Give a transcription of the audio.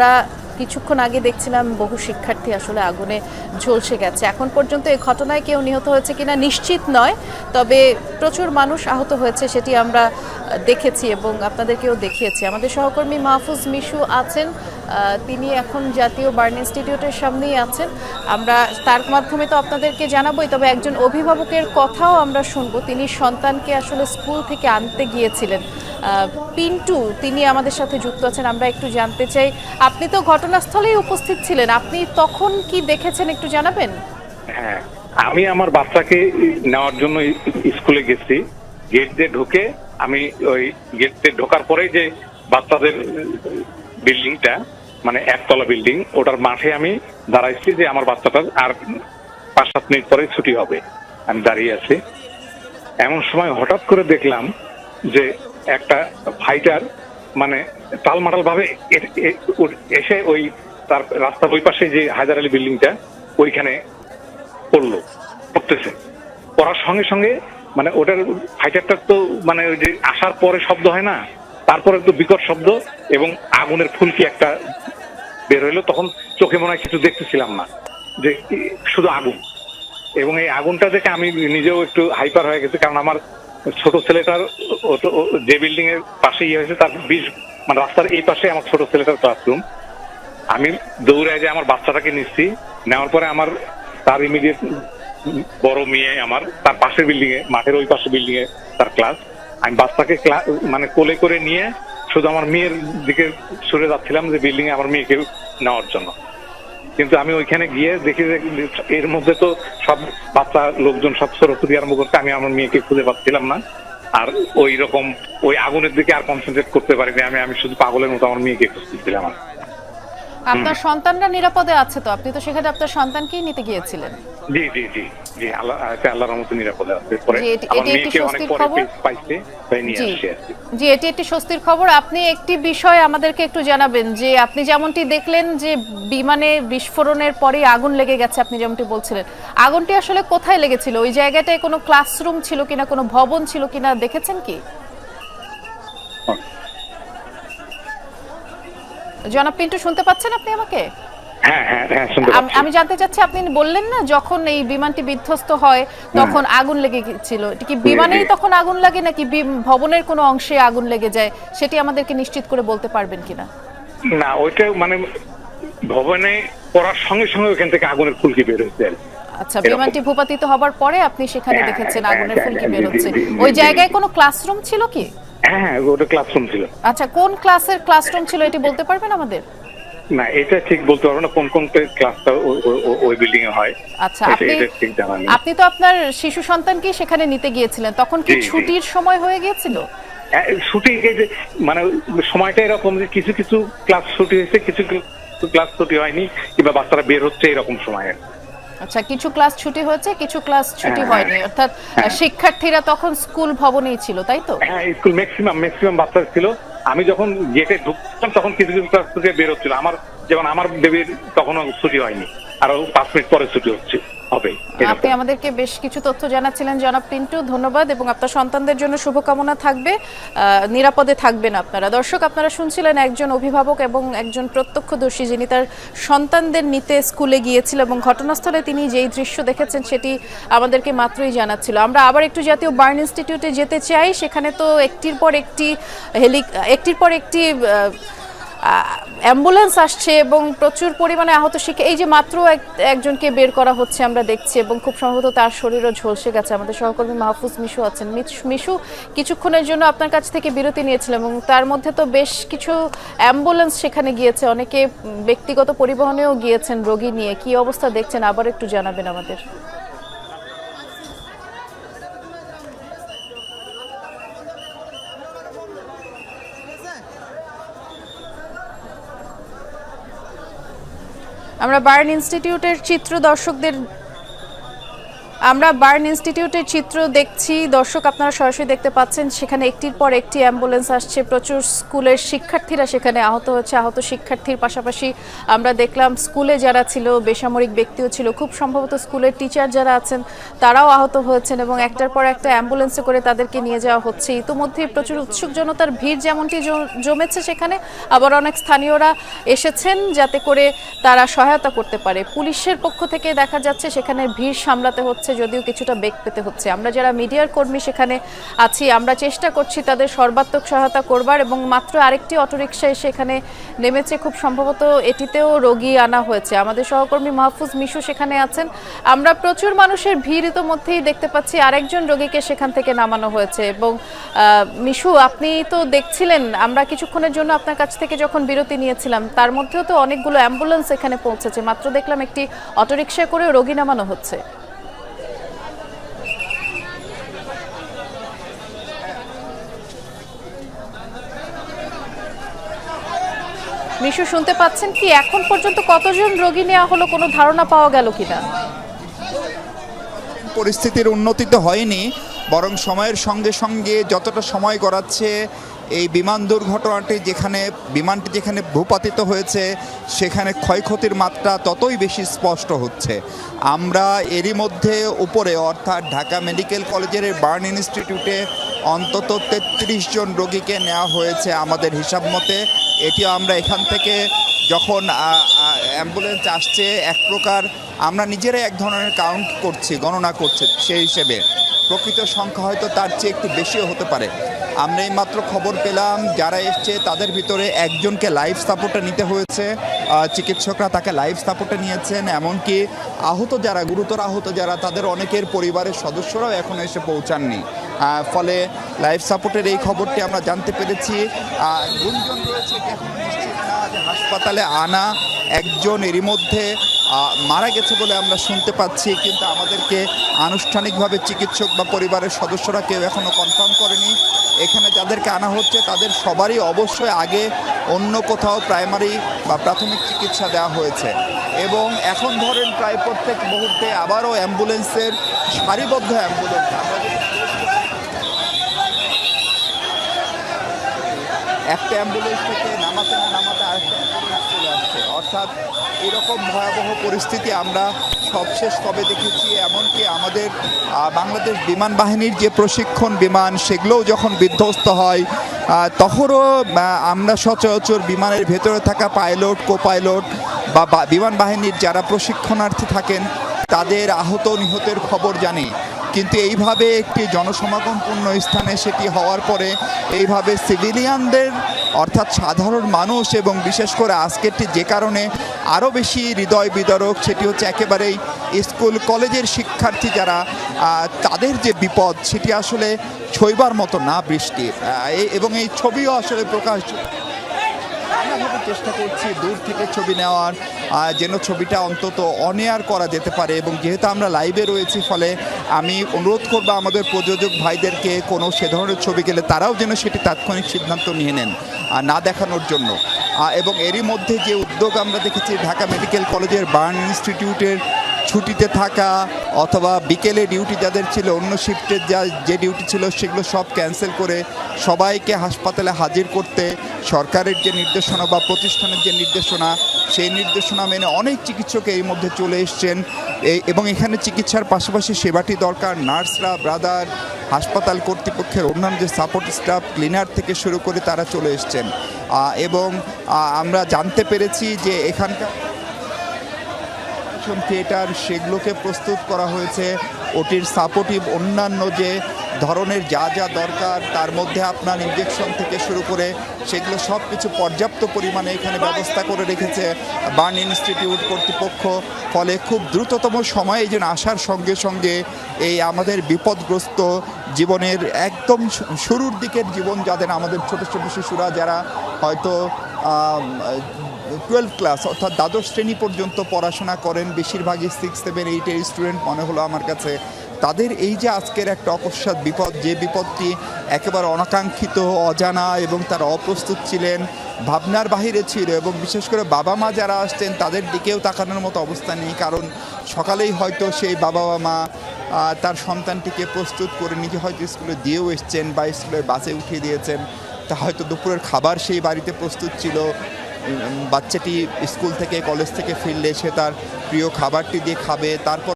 আমরা কিছুক্ষণ আগে দেখছিলাম বহু শিক্ষার্থী আসলে আগুনে ঝলসে গেছে। এখন পর্যন্ত এই ঘটনায় কেউ নিহত হয়েছে কিনা নিশ্চিত নয়, তবে প্রচুর মানুষ আহত হয়েছে সেটি আমরা দেখেছি এবং আপনাদেরকেও দেখিয়েছি। আমাদের সহকর্মী মাহফুজ মিশু আছেন তিনি এখন জাতীয় বার্ন ইনস্টিটিউটের সামনেই আছেন। আমরা তার মাধ্যমে তো আপনাদেরকে জানাবোই, তবে একজন অভিভাবকের কথাও আমরা শুনব। তিনি সন্তানকে আসলে স্কুল থেকে আনতে গিয়েছিলেন। পিন্টু, তিনি আমাদের সাথে যুক্ত আছেন, আমরা একটু জানতে চাই। আপনি তো ঘটনাস্থলেই উপস্থিত ছিলেন, আপনি তখন কি দেখেছেন একটু জানাবেন? হ্যাঁ আমি আমার বাচ্চাকে নেওয়ার জন্য স্কুলে গেছি। গেট দিয়ে ঢুকে আমি ওই গেট দিয়ে ঢোকার পরেই যে বাচ্চাদের বিল্ডিংটা মানে একতলা বিল্ডিং ওটার মাঠে আমি দাঁড়াইছি যে আমার বাচ্চাটার আর পাঁচ, সাত মিনিট পরে ছুটি হবে। আমি দাঁড়িয়ে আছি। এমন সময় হঠাৎ করে দেখলাম যে একটা ফাইটার মানে টালমাটাল ভাবে এসে ওই তার রাস্তার ওই পাশে যে হায়দার আলী বিল্ডিংটা ওইখানে পড়ল, পড়তেছে। পড়ার সঙ্গে সঙ্গে মানে ওটার ফাইটারটার তো মানে ওই যে আসার পরে শব্দ হয় না, তারপরে তো বিকট শব্দ এবং আগুনের ফুলকি একটা বের হইল, তখন চোখে মনে হয় কিছু দেখতেছিলাম না, যে শুধু আগুন। এবং এই আগুনটা দেখে আমি নিজেও একটু হাইপার হয়ে গেছে, কারণ আমার ছোট ছেলেটার যে বিল্ডিং এর পাশে ইয়ে হয়েছে, তার বিশ মানে রাস্তার এই পাশে আমার ছোট ছেলেটার ক্লাসরুম আমি দৌড়ে যে আমার বাচ্চাটাকে নিচ্ছি, নেওয়ার পরে আমার তার ইমিডিয়েট বড় মেয়ে আমার, তার পাশের বিল্ডিং এ, মাঠের ওই পাশে বিল্ডিং এ তার ক্লাস আমি বাচ্চাকে মানে কোলে করে নিয়ে শুধু আমার মেয়ের দিকে সরে যাচ্ছিলাম যে বিল্ডিং এ আমার মেয়েকে নেওয়ার জন্য। কিন্তু আমি ওইখানে গিয়ে দেখি যে এর মধ্যে তো সব বাচ্চা লোকজন, সব সরস্বতী আরম্ভ করতে আমি আমার মেয়েকে খুঁজে পাচ্ছিলাম না। আর ওই রকম ওই আগুনের দিকে আর কনসেন্ট্রেট করতে পারিনি আমি আমি শুধু পাগলের মতো আমার মেয়েকে খুঁজতেছিলাম আর আপনার সন্তানরা নিরাপদে আছে তো? আপনি তো সেখানে আপনার সন্তানকেই নিতে গিয়েছিলেন। জি জি জি জি আল্লাহ আচ্ছা, আল্লাহর মতো নিরাপদে আছে। পরে এটি- একটি স্বস্তির খবর। পাইছে তাই নিয়ে আসছি। জি এটি একটি স্বস্তির খবর। আপনি একটি বিষয় আমাদেরকে একটু জানাবেন যে আপনি যেমনটি দেখলেন যে বিমানে বিস্ফোরণের পরেই আগুন লেগে গেছে আপনি যেমনটি বলছিলেন। আগুনটি আসলে কোথায় লেগেছিল? ওই জায়গাটায় কোনো ক্লাসরুম ছিল কিনা কোনো ভবন ছিল কিনা দেখেছেন কি? জনাব পিন্টু শুনতে পাচ্ছেন আপনি আমাকে? হ্যাঁ হ্যাঁ হ্যাঁ আম- জানতে চাচ্ছি আপনি বললেন না যখন এই বিমানটি বিধ্বস্ত হয় তখন আগুন লেগে গেছিল কি বিমানেই তখন আগুন লাগে নাকি ভবনের কোনো অংশে আগুন লেগে যায়? সেটি আমাদেরকে নিশ্চিত করে বলতে পারবেন কিনা? না ওইটা মানে ভবনে পড়ার সঙ্গে সঙ্গে ওখান থেকে আগুনের ফুলকি বের হয়েছে। আচ্ছা বিমানটি ভূপাতিত হবার পরে আপনি সেখানে দেখেছেন আগুনের ফুলকি বের হচ্ছে। ওই জায়গায় কোনো ক্লাসরুম ছিল কি? হ্যাঁ হ্যাঁ ওটা ক্লাসরুম ছিল। আচ্ছা কোন ক্লাসের ক্লাসরুম ছিল এটি বলতে পারবেন আমাদের? না এটা ঠিক বলতে পারব না কোন কোন ক্লাসটা ওই বিল্ডিং এ হয়। আচ্ছা আপনি তো আপনার শিশু সন্তানকে সেখানে নিতে গিয়েছিলেন তখন কি। ছুটির সময় হয়ে গিয়েছিল? ছুটি যে মানে সময়টা এরকম যে কিছু কিছু ক্লাস ছুটি হয়েছে কিছু কিছু ক্লাস ছুটি হয়নি কিংবা বাচ্চারা বের হচ্ছে এরকম সময়। আচ্ছা কিছু ক্লাস ছুটি হয়েছে কিছু ক্লাস ছুটি হ্যাঁ, হয়নি। অর্থাৎ হ্যাঁ। শিক্ষার্থীরা তখন স্কুল ভবনেই ছিল তাই তো? হ্যাঁ স্কুল ম্যাক্সিমাম ম্যাক্সিমাম বাচ্চা ছিল। আমি যখন গেটে ঢুকতাম তখন কিছু কিছু ক্লাস থেকে বের হচ্ছিল। আমার যেমন আমার বেবির তখন ছুটি হয়নি। আরও পাঁচ মিনিট পরে ছুটি হচ্ছে হবে আপনি আমাদেরকে বেশ কিছু তথ্য জানাচ্ছিলেন জনাব পিন্টু ধন্যবাদ এবং আপনার সন্তানদের জন্য শুভকামনা থাকবে নিরাপদে থাকবেন আপনারা। দর্শক আপনারা শুনছিলেন একজন অভিভাবক এবং একজন প্রত্যক্ষদর্শী যিনি তার সন্তানদের নিতে স্কুলে গিয়েছিল এবং ঘটনাস্থলে তিনি যেই দৃশ্য দেখেছেন সেটি আমাদেরকে মাত্রই জানাচ্ছিল। আমরা আবার একটু জাতীয় বার্ন ইনস্টিটিউটে যেতে চাই সেখানে তো একটির পর একটি হেলি একটির পর একটি অ্যাম্বুলেন্স আসছে এবং প্রচুর পরিমাণে আহত শিখে এই যে মাত্র এক- একজনকে বের করা হচ্ছে আমরা দেখছি এবং খুব সম্ভবত তার শরীরও ঝলসে গেছে। আমাদের সহকর্মী মাহফুজ মিশু আছেন। মিশ- মিশু, কিছুক্ষণের জন্য আপনার কাছ থেকে বিরতি নিয়েছিলাম এবং তার মধ্যে তো বেশ কিছু অ্যাম্বুলেন্স সেখানে গিয়েছে। অনেকে ব্যক্তিগত পরিবহনেও গিয়েছেন রোগী নিয়ে। কি অবস্থা দেখছেন? আবার একটু জানাবেন আমাদের। আমরা বার্ন ইনস্টিটিউটের চিত্র দর্শকদের আমরা বার্ন ইনস্টিটিউটের চিত্র দেখছি। দর্শক, আপনারা সরাসরি দেখতে পাচ্ছেন, সেখানে একটির পর একটি অ্যাম্বুলেন্স আসছে। প্রচুর স্কুলের শিক্ষার্থীরা সেখানে আহত হচ্ছে। আহত শিক্ষার্থীর পাশাপাশি আমরা দেখলাম স্কুলে যারা ছিল, বেসামরিক ব্যক্তিও ছিল। খুব সম্ভবত স্কুলের টিচার যারা আছেন, তারাও আহত হয়েছেন এবং একটার পর একটা অ্যাম্বুলেন্সে করে তাদেরকে নিয়ে যাওয়া হচ্ছে। ইতিমধ্যেই প্রচুর উৎসুক জনতার ভিড় যেমনটি জমেছে সেখানে, আবার অনেক স্থানীয়রা এসেছেন যাতে করে তারা সহায়তা করতে পারে। পুলিশের পক্ষ থেকে দেখা যাচ্ছে, সেখানে ভিড় সামলাতে হচ্ছে। যদিও কিছুটা বেগ পেতে হচ্ছে। আমরা যারা মিডিয়ার কর্মী সেখানে আছি, আমরা চেষ্টা করছি তাদের সর্বাত্মক সহায়তা করবার এবং মাত্র আরেকটি অটোরিকশা এসে এখানে নেমেছে। খুব সম্ভবত এটিতেও রোগী আনা হয়েছে। আমাদের সহকর্মী মাহফুজ মিশু সেখানে আছেন। আমরা প্রচুর মানুষের ভিড় ইতোমধ্যেই দেখতে পাচ্ছি আরেকজন রোগীকে সেখান থেকে নামানো হয়েছে। এবং মিশু, আপনি তো দেখছিলেন, আমরা কিছুক্ষণের জন্য আপনার কাছ থেকে যখন বিরতি নিয়েছিলাম, তার মধ্যেও তো অনেকগুলো অ্যাম্বুলেন্স এখানে পৌঁছেছে। মাত্র দেখলাম একটি অটোরিকশায় করে রোগী নামানো হচ্ছে। মিশু, শুনতে পাচ্ছেন কি? এখন পর্যন্ত কতজন রোগী নেওয়া হলো? কোনো ধারণা পাওয়া গেল কিনা? পরিস্থিতির উন্নতি তো হয়নি, বরং সময়ের সঙ্গে সঙ্গে যতটা সময় গড়াচ্ছে, এই বিমান দুর্ঘটনাটি যেখানে, বিমানটি যেখানে ভূপাতিত হয়েছে, সেখানে ক্ষয়ক্ষতির মাত্রা ততই বেশি স্পষ্ট হচ্ছে। আমরা এরই মধ্যে উপরে, অর্থাৎ ঢাকা মেডিকেল কলেজের বার্ন ইনস্টিটিউটে অন্তত তেত্রিশ জন রোগীকে নেওয়া হয়েছে আমাদের হিসাব মতে। এটিও আমরা এখান থেকে যখন অ্যাম্বুলেন্স আসছে, এক প্রকার আমরা নিজেরাই এক ধরনের কাউন্ট করছি, গণনা করছি সেই হিসেবে। প্রকৃত সংখ্যা হয়তো তার চেয়ে একটু বেশিও হতে পারে। আমরা এই মাত্র খবর পেলাম, যারা এসছে তাদের ভিতরে একজনকে লাইফ সাপোর্টে নিতে হয়েছে। চিকিৎসকরা তাকে লাইফ সাপোর্টে নিয়েছেন, এমনকি আহত যারা, গুরুতর আহত যারা, তাদের অনেকের পরিবারের সদস্যরাও এখন এসে পৌঁছাননি। ফলে লাইফ সাপোর্টের এই খবরটি আমরা জানতে পেরেছি। গুঞ্জন রয়েছে হাসপাতালে আনা একজন এরই মধ্যে মারা গেছে বলে আমরা শুনতে পাচ্ছি, কিন্তু আমাদেরকে আনুষ্ঠানিকভাবে চিকিৎসক বা পরিবারের সদস্যরা কেউ এখনও কনফার্ম করেনি। এখানে যাদেরকে আনা হচ্ছে, তাদের সবারই অবশ্যই আগে অন্য কোথাও প্রাইমারি বা প্রাথমিক চিকিৎসা দেওয়া হয়েছে। এবং এখন ধরেন প্রায় প্রত্যেক মুহূর্তে আবারও অ্যাম্বুলেন্সের সারিবদ্ধ অ্যাম্বুলেন্স। আমরা একটা অ্যাম্বুলেন্স থেকে নামাতে না নামাতে আরেকটা অ্যাম্বুলেন্স চলে আসছে। অর্থাৎ এরকম ভয়াবহ পরিস্থিতি আমরা সবশেষ কবে দেখেছি, এমনকি আমাদের বাংলাদেশ বিমান বাহিনীর যে প্রশিক্ষণ বিমান, সেগুলোও যখন বিধ্বস্ত হয় তখনও আমরা সচরাচর বিমানের ভেতরে থাকা পাইলট কো পাইলট বা, বিমান বাহিনীর যারা প্রশিক্ষণার্থী থাকেন, তাদের আহত নিহতের খবর জানি। কিন্তু এইভাবে একটি জনসমাগমপূর্ণ স্থানে সেটি হওয়ার পরে এইভাবে সিভিলিয়ানদের, অর্থাৎ সাধারণ মানুষ এবং বিশেষ করে আজকেরটি যে কারণে আরও বেশি হৃদয় বিদারক, সেটি হচ্ছে একেবারেই স্কুল কলেজের শিক্ষার্থী যারা তাদের যে বিপদ, সেটি আসলে ছইবার মতো না বৃষ্টি। এবং এই ছবিও আসলে প্রকাশ চেষ্টা করছি দূর থেকে ছবি নেওয়ার যেন ছবিটা অন্তত অনেয়ার করা যেতে পারে এবং যেহেতু আমরা লাইভে রয়েছি, ফলে আমি অনুরোধ করব আমাদের প্রযোজক ভাইদেরকে কোনো সে ধরনের ছবি গেলে তারাও যেন সেটি তাৎক্ষণিক সিদ্ধান্ত নিয়ে নেন না দেখানোর জন্য। এবং এরই মধ্যে যে উদ্যোগ আমরা দেখেছি, ঢাকা মেডিকেল কলেজের বার্ন ইনস্টিটিউটের ছুটিতে থাকা অথবা বিকেলে ডিউটি যাদের ছিল, অন্য শিফটের যা যে ডিউটি ছিল সেগুলো সব ক্যান্সেল করে সবাইকে হাসপাতালে হাজির করতে সরকারের যে নির্দেশনা বা প্রতিষ্ঠানের যে নির্দেশনা সেই নির্দেশনা মেনে অনেক চিকিৎসক এই মধ্যে চলে এসছেন। এবং এখানে চিকিৎসার পাশাপাশি সেবাটি দরকার। নার্সরা, ব্রাদার, হাসপাতাল কর্তৃপক্ষের অন্যান্য যে সাপোর্ট স্টাফ, ক্লিনার থেকে শুরু করে তারা চলে এসছেন। এবং আমরা জানতে পেরেছি যে এখানকার থিয়েটার, সেগুলোকে প্রস্তুত করা হয়েছে। ওটির সাপোর্টিভ অন্যান্য যে ধরনের যা যা দরকার, তার মধ্যে আপনার ইঞ্জেকশন থেকে শুরু করে সেগুলো সব কিছু পর্যাপ্ত পরিমাণে এখানে ব্যবস্থা করে রেখেছে বার্ন ইনস্টিটিউট কর্তৃপক্ষ। ফলে খুব দ্রুততম সময়ে যেন আসার সঙ্গে সঙ্গে এই আমাদের বিপদগ্রস্ত জীবনের একদম শুরুর দিকের জীবন যাদের আমাদের ছোট ছোট শিশুরা যারা হয়তো টুয়েলভ ক্লাস অর্থাৎ দ্বাদশ শ্রেণি পর্যন্ত পড়াশোনা করেন বেশিরভাগই সিক্স সেভেন এইটের স্টুডেন্ট মনে হলো আমার কাছে। তাদের এই যে আজকের একটা অকস্মাৎ বিপদ, যে বিপদটি একেবারে অনাকাঙ্ক্ষিত, অজানা এবং তারা অপ্রস্তুত ছিলেন, ভাবনার বাহিরে ছিল এবং বিশেষ করে বাবা মা যারা আসতেন তাদের দিকেও তাকানোর মতো অবস্থা নেই। কারণ সকালেই হয়তো সেই বাবা মা তার সন্তানটিকে প্রস্তুত করে নিজে হয়তো স্কুলে দিয়েও এসছেন বা স্কুলের বাসে উঠিয়ে দিয়েছেন। তা হয়তো দুপুরের খাবার সেই বাড়িতে প্রস্তুত ছিল। বাচ্চাটি স্কুল থেকে, কলেজ থেকে ফিরলে সে তার প্রিয় খাবারটি দিয়ে খাবে। তারপর